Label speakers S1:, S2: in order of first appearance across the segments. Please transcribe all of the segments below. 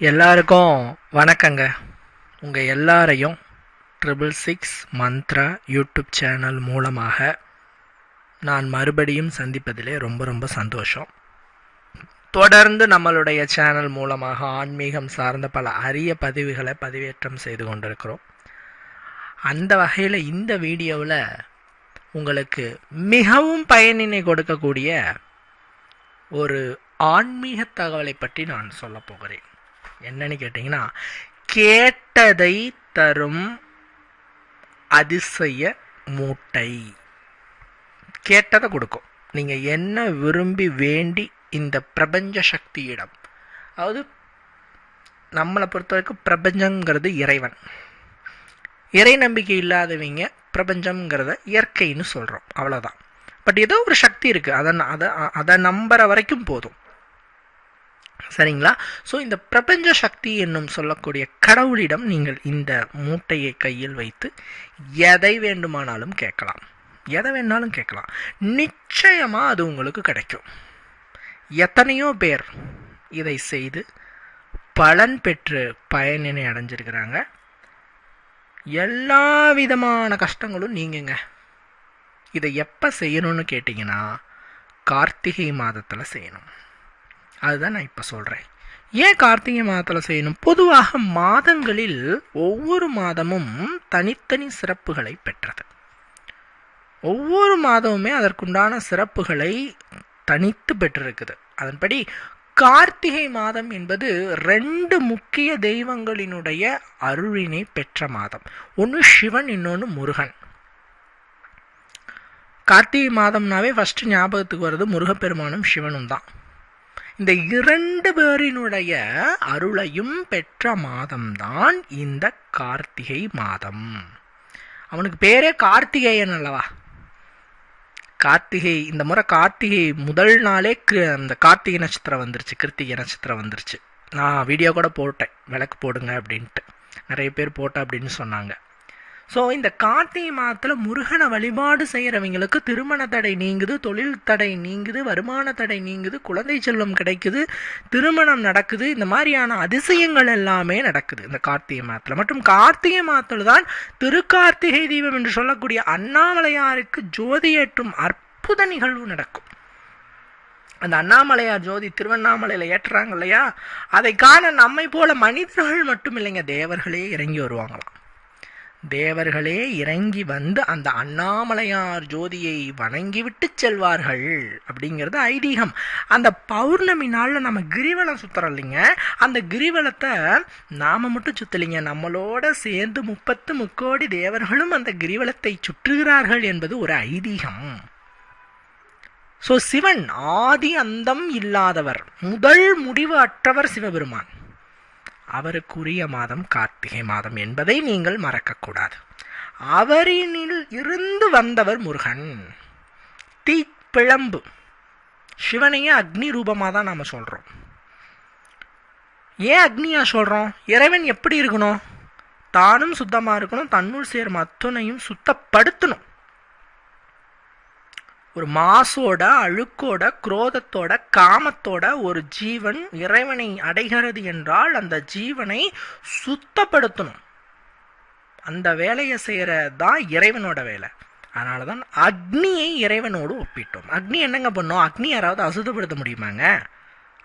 S1: எல்லாருக்கும் வணக்கங்க. உங்கள் எல்லாரையும் triple six Mantra YouTube channel மூலமாக நான் மறுபடியும் சந்திப்பதிலே ரொம்ப ரொம்ப சந்தோஷம். தொடர்ந்து நம்மளுடைய சேனல் மூலமாக ஆன்மீகம் சார்ந்த பல அரிய பதிவுகளை பதிவேற்றம் செய்து கொண்டிருக்கிறோம். அந்த வகையில் இந்த வீடியோவில் உங்களுக்கு மிகவும் பயனினை கொடுக்கக்கூடிய ஒரு ஆன்மீக தகவலை பற்றி நான் சொல்ல போகிறேன். என்னன்னு கேட்டிங்கன்னா கேட்டதை தரும் அதிசய மூட்டை. கேட்டதை கொடுக்கும். நீங்கள் என்ன விரும்பி வேண்டி இந்த பிரபஞ்ச சக்தியிடம் அதாவது நம்மளை பொறுத்த வரைக்கும் பிரபஞ்சங்கிறது இறைவன். இறை நம்பிக்கை இல்லாதவங்க பிரபஞ்சம்ங்கிறத இயற்கைன்னு சொல்கிறோம் அவ்வளோதான் பட் ஏதோ ஒரு சக்தி இருக்குது அதை அதை அதை நம்புற வரைக்கும் போதும். சரிங்களா? ஸோ இந்த பிரபஞ்ச சக்தி என்னும் சொல்லக்கூடிய கடவுளிடம் நீங்கள் இந்த மூட்டையை கையில் வைத்து எதை வேண்டுமானாலும் கேட்கலாம். எதை வேணாலும் கேட்கலாம். நிச்சயமாக அது உங்களுக்கு கிடைக்கும். எத்தனையோ பேர் இதை செய்து பலன் பெற்று பயனினை அடைஞ்சிருக்கிறாங்க. எல்லா விதமான கஷ்டங்களும் நீங்குங்க. இதை எப்போ செய்யணும்னு கேட்டிங்கன்னா கார்த்திகை மாதத்தில் செய்யணும். அதுதான் நான் இப்போ சொல்கிறேன் ஏன் கார்த்திகை மாதத்தில் செய்யணும்? பொதுவாக மாதங்களில் ஒவ்வொரு மாதமும் தனித்தனி சிறப்புகளை பெற்றது. ஒவ்வொரு மாதமுமே அதற்குண்டான சிறப்புகளை தனித்து பெற்றிருக்குது. அதன்படி கார்த்திகை மாதம் என்பது ரெண்டு முக்கிய தெய்வங்களினுடைய அருளினை பெற்ற மாதம். ஒன்று சிவன் இன்னொன்று முருகன். கார்த்திகை மாதம்னாவே ஃபஸ்ட்டு ஞாபகத்துக்கு வர்றது முருகப்பெருமானும் சிவனும் தான் இந்த இரண்டு பேரினுடைய அருளையும் பெற்ற மாதம்தான் இந்த கார்த்திகை மாதம். அவனுக்கு பேரே கார்த்திகேயன் அல்லவா? கார்த்திகை இந்த முறை கார்த்திகை முதல் நாளே அந்த கார்த்திகை நட்சத்திரம் வந்துருச்சு கிருத்திகை நட்சத்திரம் வந்துருச்சு. நான் வீடியோ கூட போட்டேன் விளக்கு போடுங்க அப்படின்ட்டு. நிறைய பேர் போட்டேன் அப்படின்னு சொன்னாங்க. ஸோ இந்த கார்த்திகை மாதத்தில் முருகனை வழிபாடு செய்கிறவங்களுக்கு திருமண தடை நீங்குது தொழில் தடை நீங்குது வருமான தடை நீங்குது குழந்தை செல்வம் கிடைக்குது திருமணம் நடக்குது இந்த மாதிரியான அதிசயங்கள் எல்லாமே நடக்குது இந்த கார்த்திகை மாதத்தில். மற்றும் கார்த்திகை மாதத்தில் தான் திருக்கார்த்திகை தீபம் என்று சொல்லக்கூடிய அண்ணாமலையாருக்கு ஜோதியேற்றும் அற்புத நிகழ்வு நடக்கும். அந்த அண்ணாமலையார் ஜோதி திருவண்ணாமலையில் ஏற்றுறாங்க இல்லையா? அதை காண நம்மை போல மனிதர்கள் மட்டும் இல்லைங்க தேவர்களே இறங்கி வருவாங்களாம். தேவர்களே இறங்கி வந்து அந்த அண்ணாமலையார் ஜோதியை வணங்கிவிட்டு செல்வார்கள் அப்படிங்கிறது ஐதீகம். அந்த பௌர்ணமி நாளில் நம்ம கிரிவலம் சுத்துறோம் இல்லைங்க அந்த கிரிவலத்தை நாம மட்டும் சுத்தலைங்க. நம்மளோட சேர்ந்து முப்பத்து முக்கோடி தேவர்களும் அந்த கிரிவலத்தை சுற்றுகிறார்கள் என்பது ஒரு ஐதீகம். ஸோ சிவன் ஆதி அந்தம் இல்லாதவர். முதல் முடிவு அற்றவர் சிவபெருமான். அவருக்குரிய மாதம் கார்த்திகை மாதம் என்பதை நீங்கள் மறக்கக்கூடாது. அவரினில் இருந்து வந்தவர் முருகன். தீப்பிழம்பு. சிவனையே அக்னி ரூபமாக தான் நாம் சொல்கிறோம் ஏன் அக்னியா சொல்கிறோம் இறைவன் எப்படி இருக்கணும்? தானும் சுத்தமாக இருக்கணும் தன்னுள் சேரும் அத்துணையும் சுத்தப்படுத்தணும். ஒரு மாசோட அழுக்கோட குரோதத்தோட காமத்தோட ஒரு ஜீவன் இறைவனை அடைகிறது என்றால் அந்த ஜீவனை சுத்தப்படுத்தணும். அந்த வேலையை செய்கிறது தான் இறைவனோட வேலை. அதனால தான் அக்னியை இறைவனோடு ஒப்பிட்டோம். அக்னி என்னங்க பண்ணோம்? அக்னி யாராவது அசுத்தப்படுத்த முடியுமாங்க?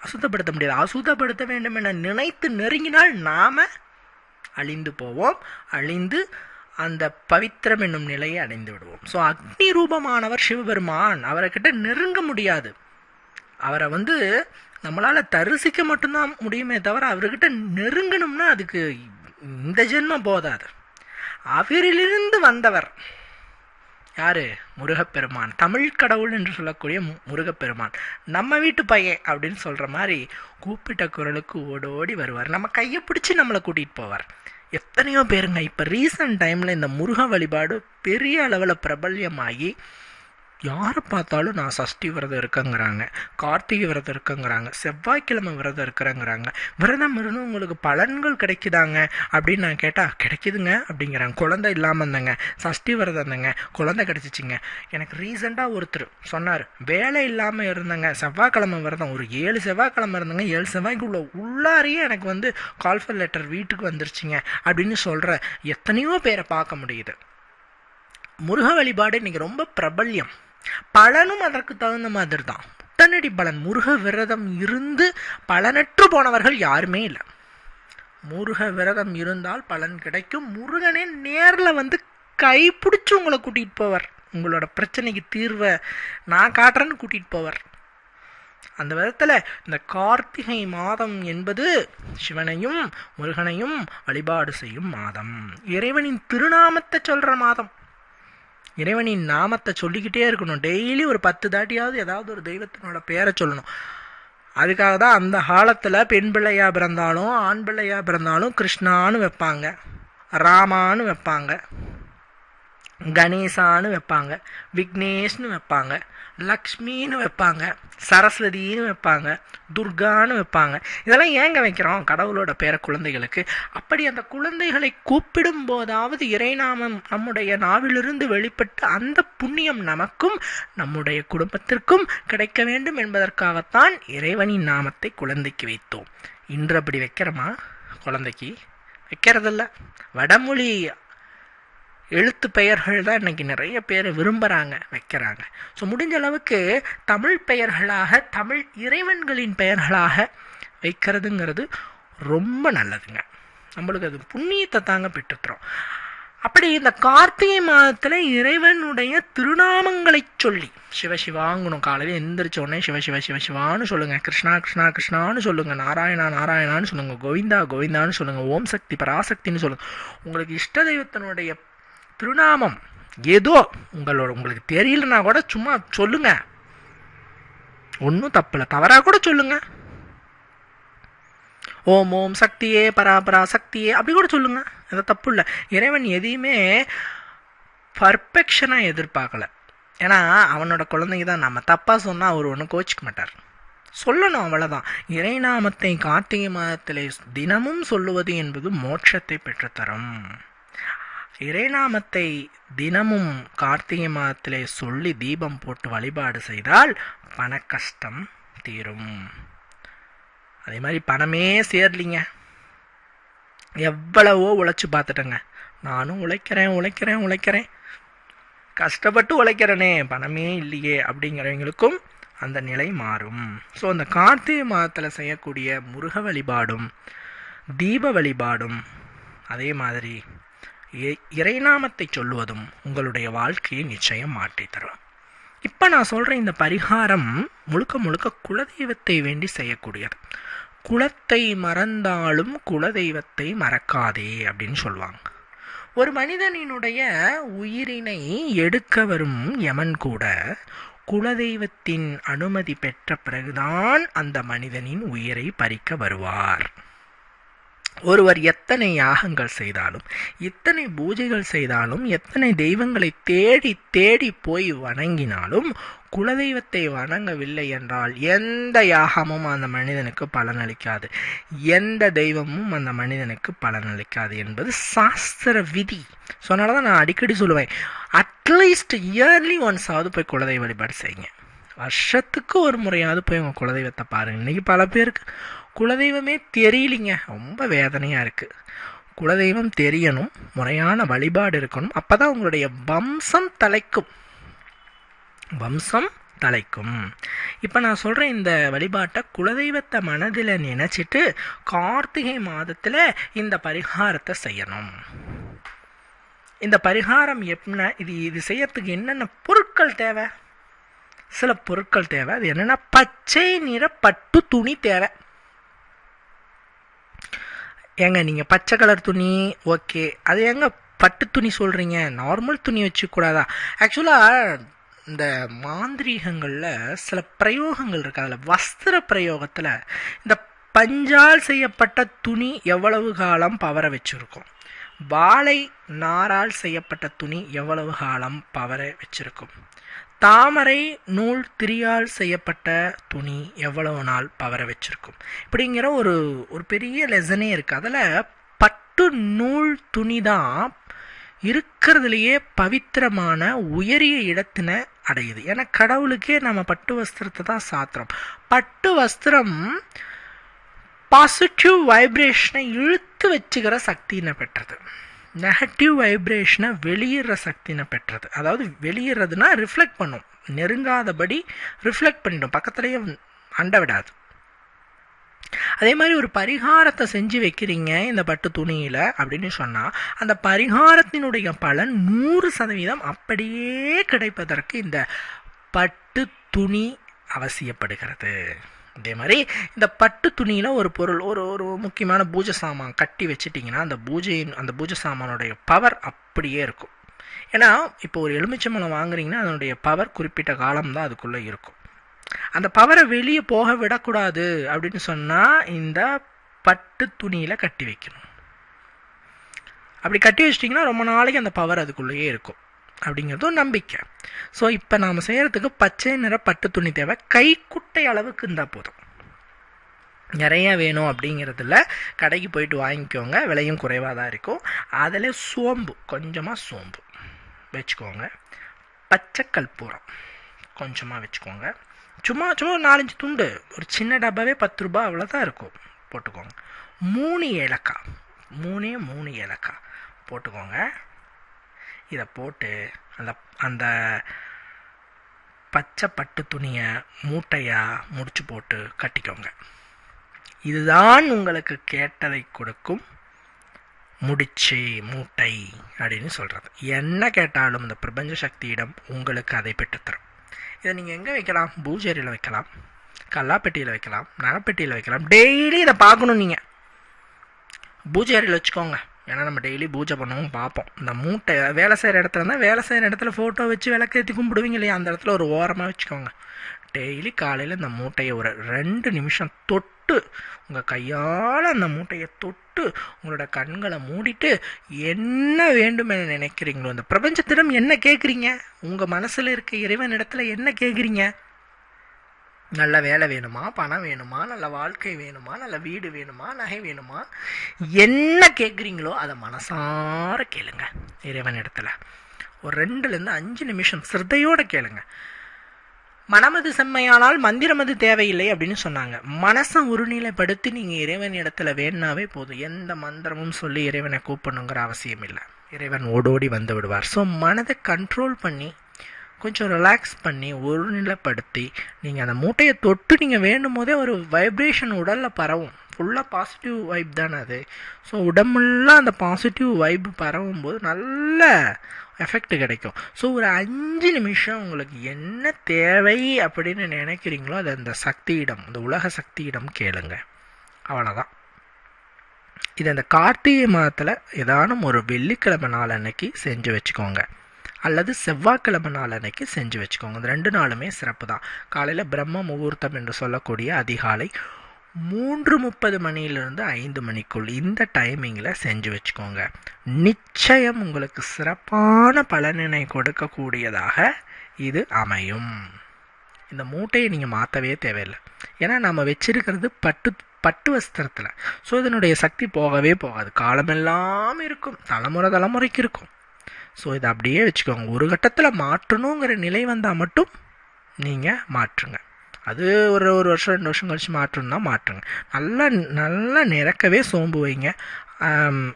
S1: அசுத்தப்படுத்த முடியாது. அசுத்தப்படுத்த வேண்டும் என நினைத்து நெருங்கினால் நாம் அழிந்து போவோம். அழிந்து அந்த பவித்திரம் என்னும் நிலையை அடைந்து விடுவோம். ஸோ அக்னி ரூபமானவர் சிவபெருமான் அவரை கிட்ட நெருங்க முடியாது. அவரை வந்து நம்மளால் தரிசிக்க மட்டும்தான் முடியுமே தவிர அவர்கிட்ட நெருங்கணும்னா அதுக்கு இந்த ஜென்மம் போதாது. அவரிலிருந்து வந்தவர் யாரு? முருகப்பெருமான். தமிழ் கடவுள் என்று சொல்லக்கூடிய முருகப்பெருமான். நம்ம வீட்டு பையன் அப்படின்னு சொல்கிற மாதிரி கூப்பிட்ட குரலுக்கு ஓடோடி வருவார். நம்ம கையை பிடிச்சி நம்மளை கூட்டிகிட்டு போவார். எத்தனையோ பேருங்க. இப்போ ரீசன்ட் டைமில் இந்த முருக வழிபாடு பெரிய அளவில் பிரபல்யமாகி யாரை பார்த்தாலும் நான் சஷ்டி விரதம் இருக்கங்கிறாங்க கார்த்திகை விரதம் இருக்கங்கிறாங்க செவ்வாய்க்கிழமை விரதம் இருக்கிறேங்கிறாங்க விரதம் இருந்து உங்களுக்கு பலன்கள் கிடைக்குதாங்க? அப்படின்னு நான் கேட்டால் கிடைக்குதுங்க அப்படிங்கிறாங்க. குழந்தை இல்லாமல் இருந்தேங்க. சஷ்டி விரதம் இருந்தேங்க. குழந்தை கிடச்சிச்சிங்க. எனக்கு ரீசெண்டாக ஒருத்தர் சொன்னார் வேலை இல்லாமல் இருந்தேங்க. செவ்வாய்க்கிழமை விரதம் ஒரு ஏழு செவ்வாய்க்கிழமை இருந்தேங்க. ஏழு செவ்வாய்க்குள்ள உள்ளாரையே எனக்கு வந்து கால்ஃபர் லெட்டர் வீட்டுக்கு வந்துருச்சுங்க அப்படின்னு சொல்கிற எத்தனையோ பேரை பார்க்க முடியுது. முருக வழிபாடு இன்னைக்கு ரொம்ப பிரபல்யம். பலனும் அதற்கு தகுந்த மாதிரி தான் உடனடி பலன் முருக விரதம் இருந்து பலனற்று போனவர்கள் யாருமே இல்லை. முருக விரதம் இருந்தால் பலன் கிடைக்கும். முருகனே நேரில் வந்து கைப்பிடிச்சு உங்களை கூட்டிகிட்டு போவார். உங்களோட பிரச்சனைக்கு தீர்வை நான் காட்டுறேன்னு கூட்டிகிட்டு போவார். அந்த விதத்தில் இந்த கார்த்திகை மாதம் என்பது சிவனையும் முருகனையும் வழிபாடு செய்யும் மாதம். இறைவனின் திருநாமத்தை சொல்கிற மாதம். இறைவனின் நாமத்தை சொல்லிக்கிட்டே இருக்கணும். டெய்லி ஒரு பத்து தாட்டியாவது ஏதாவது ஒரு தெய்வத்தினோட பேரை சொல்லணும். அதுக்காக தான் அந்த காலத்தில் பெண் பிள்ளையாக பிறந்தாலும் ஆண் பிள்ளையாக பிறந்தாலும் கிருஷ்ணான்னு வைப்பாங்க. ராமான்னு வைப்பாங்க. கணேசான்னு வைப்பாங்க. விக்னேஷ்னு வைப்பாங்க. லக்ஷ்மின்னு வைப்பாங்க சரஸ்வதின்னு வைப்பாங்க துர்கான்னு வைப்பாங்க. இதெல்லாம் ஏங்க வைக்கிறோம்? கடவுளோட பேர குழந்தைகளுக்கு. அப்படி அந்த குழந்தைகளை கூப்பிடும் போதாவது இறைநாமம் நம்முடைய நாவிலிருந்து வெளிப்பட்டு அந்த புண்ணியம் நமக்கும் நம்முடைய குடும்பத்திற்கும் கிடைக்க வேண்டும் என்பதற்காகத்தான் இறைவனின் நாமத்தை குழந்தைக்கு வைத்தோம். இன்று அப்படி வைக்கிறோமா? குழந்தைக்கு வைக்கிறதில்ல. வடமொழி எழுத்து பெயர்கள் தான் இன்னைக்கு நிறைய பேர் விரும்புகிறாங்க வைக்கிறாங்க. ஸோ முடிஞ்ச அளவுக்கு தமிழ் பெயர்களாக தமிழ் இறைவன்களின் பெயர்களாக வைக்கிறதுங்கிறது ரொம்ப நல்லதுங்க. நம்மளுக்கு அது புண்ணியத்தை தாங்க பெற்றுக்கிறோம் அப்படி இந்த கார்த்திகை மாதத்தில் இறைவனுடைய திருநாமங்களை சொல்லி சிவசிவாங்கணும் காலையில் எந்திரிச்ச உடனே சிவ சிவ சிவ சிவான்னு சொல்லுங்கள் கிருஷ்ணா கிருஷ்ணா கிருஷ்ணான்னு சொல்லுங்கள் நாராயணா நாராயணான்னு சொல்லுங்கள் கோவிந்தா கோவிந்தான்னு சொல்லுங்கள் ஓம் சக்தி பராசக்தின்னு சொல்லுங்கள் உங்களுக்கு இஷ்ட தெய்வத்தினுடைய திருநாமம் ஏதோ உங்களோட உங்களுக்கு தெரியலனா கூட சும்மா சொல்லுங்க. ஒன்றும் தப்பில்லை. தவறாக கூட சொல்லுங்க. ஓம் ஓம் சக்தியே பராபரா சக்தியே அப்படி கூட சொல்லுங்க. அது தப்பு இல்லை இறைவன் எதையுமே பர்ஃபெக்ஷனாக எதிர்பார்க்கல. ஏன்னா அவனோட குழந்தைங்க தான். நம்ம தப்பாக சொன்னால் அவர் ஒன்றும் கோச்சிக்க மாட்டார். சொல்லணும் அவ்வளோதான் இறைநாமத்தை கார்த்திகை மாதத்திலே தினமும் சொல்லுவது என்பது மோட்சத்தை பெற்றுத்தரும். இறைநாமத்தை தினமும் கார்த்திகை மாதத்திலே சொல்லி தீபம் போட்டு வழிபாடு செய்தால் பண கஷ்டம் தீரும். அதே மாதிரி பணமே சேரலிங்க. எவ்வளவோ உழைச்சி பார்த்துட்டேங்க. நானும் உழைக்கிறேன் உழைக்கிறேன் உழைக்கிறேன். கஷ்டப்பட்டு உழைக்கிறனே பணமே இல்லையே அப்படிங்கிறவங்களுக்கும் அந்த நிலை மாறும். ஸோ அந்த கார்த்திகை மாதத்தில் செய்யக்கூடிய முருக வழிபாடும் தீப வழிபாடும் அதே மாதிரி இறைநாமத்தை சொல்லுவதும் உங்களுடைய வாழ்க்கையை நிச்சயம் மாற்றித்தரும். இப்போ நான் சொல்கிற இந்த பரிகாரம் முழுக்க முழுக்க குலதெய்வத்தை வேண்டி செய்யக்கூடியது. குலத்தை மறந்தாலும் குலதெய்வத்தை மறக்காதே அப்படின்னு சொல்லுவாங்க. ஒரு மனிதனினுடைய உயிரினை எடுக்க வரும் யமன் கூட குலதெய்வத்தின் அனுமதி பெற்ற பிறகுதான் அந்த மனிதனின் உயிரை பறிக்க வருவார். ஒருவர் எத்தனை யாகங்கள் செய்தாலும் எத்தனை பூஜைகள் செய்தாலும் எத்தனை தெய்வங்களை தேடி தேடி போய் வணங்கினாலும் குலதெய்வத்தை வணங்கவில்லை என்றால் எந்த யாகமும் அந்த மனிதனுக்கு பலனளிக்காது. எந்த தெய்வமும் அந்த மனிதனுக்கு பலனளிக்காது என்பது சாஸ்திர விதி. ஸோ அதனால தான் நான் அடிக்கடி சொல்லுவேன் அட்லீஸ்ட் இயர்லி ஒன்ஸாவது போய் குலதெய்வ வழிபாடு செய்யுங்க. வருஷத்துக்கு ஒரு முறையாவது போய் உங்கள் குலதெய்வத்தை பாருங்கள் இன்றைக்கி பல பேருக்கு குலதெய்வமே தெரியலிங்க. ரொம்ப வேதனையாக இருக்குது குலதெய்வம் தெரியணும் முறையான வழிபாடு இருக்கணும். அப்போ தான் உங்களுடைய வம்சம் தலைக்கும். வம்சம் தலைக்கும். இப்போ நான் சொல்கிறேன் இந்த வழிபாட்டை குலதெய்வத்தை மனதில் நினச்சிட்டு கார்த்திகை மாதத்தில் இந்த பரிகாரத்தை செய்யணும். இந்த பரிகாரம் என்ன இது இது செய்யறதுக்கு என்னென்ன பொருட்கள் தேவை? சில பொருட்கள் தேவை. அது என்னென்னா பச்சை நிற பட்டு துணி தேவை. ஏங்க நீங்கள் பச்சை கலர் துணி ஓகே. அது ஏங்க பட்டு துணி சொல்கிறீங்க நார்மல் துணி வச்சுக்கூடாதா? ஆக்சுவலாக இந்த மாந்திரீகங்களில் சில பிரயோகங்கள் இருக்குது அதில் வஸ்திர பிரயோகத்தில் இந்த பஞ்சால் செய்யப்பட்ட துணி எவ்வளவு காலம் பவர வச்சுருக்கும்? வாழை நாரால் செய்யப்பட்ட துணி எவ்வளவு காலம் பவர வச்சுருக்கும்? தாமரை நூல் திரியால் செய்யப்பட்ட துணி எவ்வளவு நாள் பவர வச்சிருக்கும்? இப்படிங்கிற ஒரு ஒரு பெரிய லெசனே இருக்குது அதில் பட்டு நூல் துணி தான் இருக்கிறதுலையே பவித்திரமான உயரிய இடத்தின அடையுது. ஏன்னா கடவுளுக்கே நம்ம பட்டு வஸ்திரத்தை தான் சாத்திரம் பட்டு வஸ்திரம் பாசிட்டிவ் வைப்ரேஷனை இழுத்து வச்சுக்கிற சக்தியினை பெற்றது. நெகட்டிவ் வைப்ரேஷனை வெளியிடுற சக்தினை பெற்றது. அதாவது வெளியிடுறதுனா ரிஃப்ளெக்ட் பண்ணும். நெருங்காதபடி ரிஃப்ளெக்ட் பண்ணிடும். பக்கத்துலேயே அண்ட விடாது. அதே மாதிரி ஒரு பரிகாரத்தை செஞ்சு வைக்கிறீங்க இந்த பட்டு துணியில் அப்படின்னு சொன்னால் அந்த பரிகாரத்தினுடைய பலன் நூறு சதவீதம் அப்படியே கிடைப்பதற்கு இந்த பட்டு துணி அவசியப்படுகிறது. அதே மாதிரி இந்த பட்டு துணியில் ஒரு பொருள் ஒரு ஒரு முக்கியமான பூஜை சாமான் கட்டி வச்சிட்டிங்கன்னா அந்த பூஜையின் அந்த பூஜை சாமானுடைய பவர் அப்படியே இருக்கும். ஏன்னா இப்போ ஒரு எலுமிச்சம்பழம் வாங்குறீங்கன்னா அதனுடைய பவர் குறிப்பிட்ட காலம் தான் அதுக்குள்ளே இருக்கும். அந்த பவரை வெளியே போக விடக்கூடாது அப்படின்னு சொன்னால் இந்த பட்டு துணியில் கட்டி வைக்கணும். அப்படி கட்டி வச்சிட்டிங்கன்னா ரொம்ப நாளைக்கு அந்த பவர் அதுக்குள்ளேயே இருக்கும். அப்படிங்கிறதும் நம்பிக்கை. ஸோ இப்போ நாம் செய்கிறதுக்கு பச்சை நிற பட்டு துணி தேவை. கைக்குட்டை அளவுக்கு இருந்தால் போதும். நிறைய வேணும் அப்படிங்கிறதுல கடைக்கு போயிட்டு வாங்கிக்கோங்க. விலையும் குறைவாக தான் இருக்கும். அதில் சோம்பு கொஞ்சமாக சோம்பு வச்சுக்கோங்க. பச்சை கற்பூரம் கொஞ்சமாக வச்சுக்கோங்க. சும்மா சும்மா நாலஞ்சு துண்டு ஒரு சின்ன டப்பாவே பத்து ரூபா அவ்வளோதான் இருக்கும். போட்டுக்கோங்க. மூணு ஏலக்காய் மூணே மூணு ஏலக்காய் போட்டுக்கோங்க. இதை போட்டு அந்த அந்த பச்சை பட்டு துணியை மூட்டையாக முடிச்சு போட்டு கட்டிக்கோங்க. இதுதான் உங்களுக்கு கேட்டதை கொடுக்கும் முடிச்சு மூட்டை அப்படின்னு சொல்கிறது என்ன கேட்டாலும் இந்த பிரபஞ்ச சக்தியிடம் உங்களுக்கு அதை பெற்றுத்தரும். இதை நீங்கள் எங்கே வைக்கலாம்? பூஜேரியில் வைக்கலாம் கல்லாப்பெட்டியில் வைக்கலாம் நகைப்பெட்டியில் வைக்கலாம். டெய்லி இதை பார்க்கணும் நீங்கள் பூஜை வச்சுக்கோங்க. ஏன்னா நம்ம டெய்லி பூஜை பண்ணுவோம் பார்ப்போம். இந்த மூட்டை வேலை செய்கிற இடத்துல இருந்தால் வேலை செய்கிற இடத்துல ஃபோட்டோ வச்சு விளக்கேற்றி கும்பிடுவீங்க இல்லையா? அந்த இடத்துல ஒரு ஓரமாக வச்சுக்கோங்க. டெய்லி காலையில் இந்த மூட்டையை ஒரு ரெண்டு நிமிஷம் தொட்டு உங்கள் கையால் அந்த மூட்டையை தொட்டு உங்களோட கண்களை மூடிட்டு என்ன வேண்டும் என நினைக்கிறீங்களோ அந்த பிரபஞ்சத்திடம் என்ன கேட்குறீங்க உங்கள் மனசில் இருக்க இறைவன் இடத்துல என்ன கேட்குறீங்க நல்ல வேலை வேணுமா பணம் வேணுமா நல்ல வாழ்க்கை வேணுமா நல்ல வீடு வேணுமா நகை வேணுமா? என்ன கேட்குறீங்களோ அதை மனசார கேளுங்க இறைவன் இடத்துல. ஒரு ரெண்டுலேருந்து அஞ்சு நிமிஷம் சிரத்தையோடு கேளுங்க. மனமது செம்மையானால் மந்திரமது தேவையில்லை அப்படின்னு சொன்னாங்க. மனசை ஒருநிலைப்படுத்தி நீங்கள் இறைவன் இடத்துல வேணாவே போதும். எந்த மந்திரமும் சொல்லி இறைவனை கூப்பிடணுங்கிற அவசியம் இல்லை இறைவன் ஓடோடி வந்து விடுவார். ஸோ மனதை கண்ட்ரோல் பண்ணி கொஞ்சம் ரிலாக்ஸ் பண்ணி ஒருநிலைப்படுத்தி நீங்கள் அந்த மூட்டையை தொட்டு நீங்கள் வேண்டும் போதே ஒரு வைப்ரேஷன் உடலில் பரவும். ஃபுல்லாக பாசிட்டிவ் வைப் தானே அது. ஸோ உடம்புலாம் அந்த பாசிட்டிவ் வைப் பரவும் போது நல்ல எஃபெக்ட் கிடைக்கும். ஸோ ஒரு அஞ்சு நிமிஷம் உங்களுக்கு என்ன தேவை அப்படின்னு நினைக்கிறீங்களோ அது அந்த சக்தியிடம் அந்த உலக சக்தியிடம் கேளுங்க. அவ்வளோதான் இது அந்த கார்த்திகை மாதத்தில் ஏதானும் ஒரு வெள்ளிக்கிழமை நாள் அன்னைக்கு செஞ்சு வச்சுக்கோங்க. அல்லது செவ்வாய்க்கிழமை நாள் அன்னைக்கு செஞ்சு வச்சுக்கோங்க. இந்த ரெண்டு நாளுமே சிறப்பு தான் காலையில் பிரம்ம முகூர்த்தம் என்று சொல்லக்கூடிய அதிகாலை மூன்று முப்பது மணியிலிருந்து ஐந்து மணிக்குள் இந்த டைமிங்கில் செஞ்சு வச்சுக்கோங்க. நிச்சயம் உங்களுக்கு சிறப்பான பலனினை கொடுக்கக்கூடியதாக இது அமையும். இந்த மூட்டையை நீங்கள் மாற்றவே தேவையில்லை. ஏன்னா நம்ம வச்சிருக்கிறது பட்டு பட்டு வஸ்திரத்தில். ஸோ இதனுடைய சக்தி போகவே போகாது. காலமெல்லாம் இருக்கும். தலைமுறை தலைமுறைக்கு இருக்கும். ஸோ இதை அப்படியே வச்சுக்கோங்க. ஒரு கட்டத்தில் மாற்றணுங்கிற நிலை வந்தால் மட்டும் நீங்கள் மாற்றுங்க. அது ஒரு ஒரு வருஷம் ரெண்டு வருஷம் கழித்து மாற்றணும்னா மாற்றுங்க. நல்லா நல்லா நிறக்கவே சோம்பு வைங்க.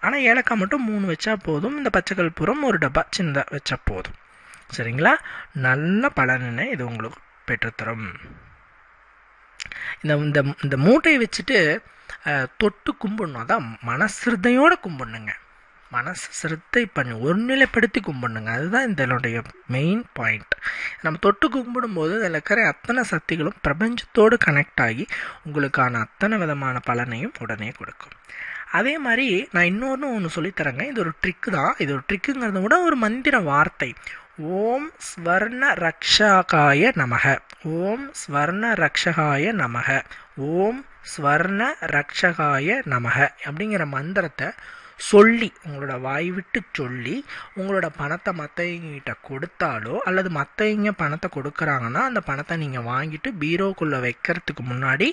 S1: ஆனால் ஏலக்காய் மட்டும் மூணு வச்சா போதும். இந்த பச்சைக்கல் புறம் ஒரு டப்பா சின்னதாக வச்சா போதும். சரிங்களா? நல்ல பலனை இது உங்களுக்கு பெற்றுத்தரும். இந்த இந்த இந்த மூட்டையை வச்சுட்டு தொட்டு கும்பிடணும். அதான் மனசிருதையோடு கும்பிடணுங்க. மனசு சிரத்தை பண்ணி ஒருநிலைப்படுத்தி கும்பிடணுங்க. அதுதான் இதனுடைய மெயின் பாயிண்ட் நம்ம தொட்டு கும்பிடும்போது அதில் இருக்கிற அத்தனை சக்திகளும் பிரபஞ்சத்தோடு கனெக்ட் ஆகி உங்களுக்கான அத்தனை விதமான பலனையும் உடனே கொடுக்கும். அதே மாதிரி நான் இன்னொன்று ஒன்று சொல்லித்தரேங்க. இது ஒரு ட்ரிக்கு தான். இது ஒரு ட்ரிக்குங்கிறத விட ஒரு மந்திர வார்த்தை. ஓம் ஸ்வர்ண ரக்ஷகாய நமக. ஓம் ஸ்வர்ண ரக்ஷகாய நமக. ஓம் ஸ்வர்ண ரக்ஷகாய நமக அப்படிங்கிற மந்திரத்தை சொல்லி உங்களோட வாய் விட்டு சொல்லி உங்களோட பணத்தை மற்றவங்கிட்ட கொடுத்தாலோ அல்லது மற்றவங்க பணத்தை கொடுக்குறாங்கன்னா அந்த பணத்தை நீங்கள் வாங்கிட்டு பீரோக்குள்ளே வைக்கிறதுக்கு முன்னாடி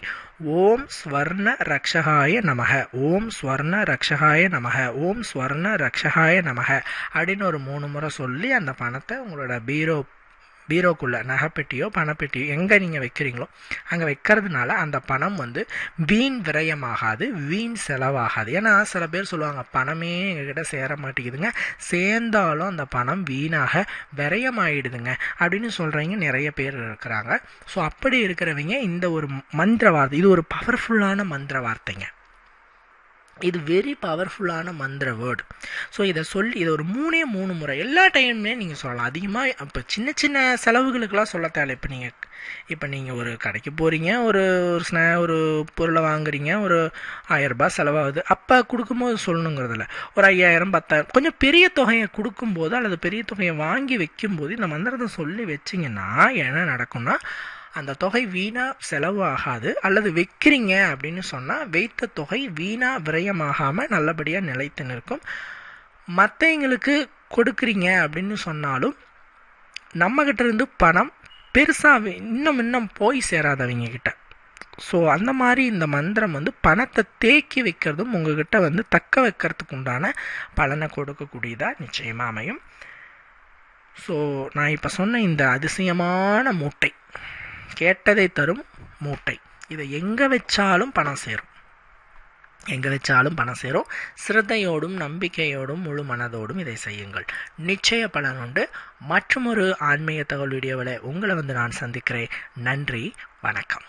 S1: ஓம் ஸ்வர்ண ரக்ஷகாய நமக ஓம் ஸ்வர்ண ரக்ஷகாய நமக ஓம் ஸ்வர்ண ரக்ஷகாய நமக அப்படின்னு ஒரு மூணு முறை சொல்லி அந்த பணத்தை உங்களோட பீரோ பீரோக்குள்ளே நகைப்பெட்டியோ பணப்பெட்டியோ எங்கே நீங்கள் வைக்கிறீங்களோ அங்கே வைக்கிறதுனால அந்த பணம் வந்து வீண் விரயமாகாது வீண் செலவாகாது. ஏன்னா சில பேர் சொல்லுவாங்க பணமே எங்ககிட்ட சேர மாட்டேங்குதுங்க. சேர்ந்தாலும் அந்த பணம் வீணாக விரயமாயிடுதுங்க. அப்படின்னு சொல்கிறவங்க நிறைய பேர் இருக்கிறாங்க. ஸோ அப்படி இருக்கிறவங்க இந்த ஒரு மந்திர வார்த்தை இது ஒரு பவர்ஃபுல்லான மந்திர வார்த்தைங்க இது வெரி பவர்ஃபுல்லான மந்திர வேர்டு ஸோ இதை சொல்லி இதை ஒரு மூணே மூணு முறை எல்லா டைமுமே நீங்கள் சொல்லலாம். அதிகமாக இப்போ சின்ன சின்ன செலவுகளுக்கெல்லாம் சொல்ல தேவை இப்போ நீங்கள் இப்போ நீங்கள் ஒரு கடைக்கு போகிறீங்க ஒரு ஒரு ஸ்நே ஒரு பொருளை வாங்குறீங்க ஒரு ஆயரரூபா செலவாகுது. அப்போ கொடுக்கும்போது சொல்லணுங்கிறதில்ல. ஒரு ஐயாயிரம் பத்தாயிரம் கொஞ்சம் பெரிய தொகையை கொடுக்கும்போது அல்லது பெரிய தொகையை வாங்கி வைக்கும்போது இந்த மந்திரத்தை சொல்லி வச்சிங்கன்னா என்ன நடக்கும்னா அந்த தொகை வீணாக செலவாகாது அல்லது வைக்கிறீங்க அப்படின்னு சொன்னால் வைத்த தொகை வீணாக விரயமாகாமல் நல்லபடியாக நிலைத்து நிற்கும். மற்றவங்களுக்கு கொடுக்குறீங்க அப்படின்னு சொன்னாலும் நம்மக்கிட்ட இருந்து பணம் பெருசாக இன்னும் இன்னும் போய் சேராதவங்க கிட்ட. ஸோ அந்த மாதிரி இந்த மந்திரம் வந்து பணத்தை தேக்கி வைக்கிறதும் உங்ககிட்ட வந்து தக்க வைக்கிறதுக்கு உண்டான பலனை கொடுக்கக்கூடியதாக நிச்சயமாக அமையும். ஸோ நான் இப்போ சொன்ன இந்த அதிசயமான மூட்டை. கேட்டதை தரும் மூட்டை. இதை எங்கே வச்சாலும் பணம் சேரும். எங்கே வச்சாலும் பணம் சேரும். சிரத்தையோடும் நம்பிக்கையோடும் முழு மனதோடும் இதை செய்யுங்கள். நிச்சய பலன் உண்டு. மற்றும் ஒரு ஆன்மீக தகவல் வீடியோவில் உங்களை வந்து நான் சந்திக்கிறேன். நன்றி. வணக்கம்.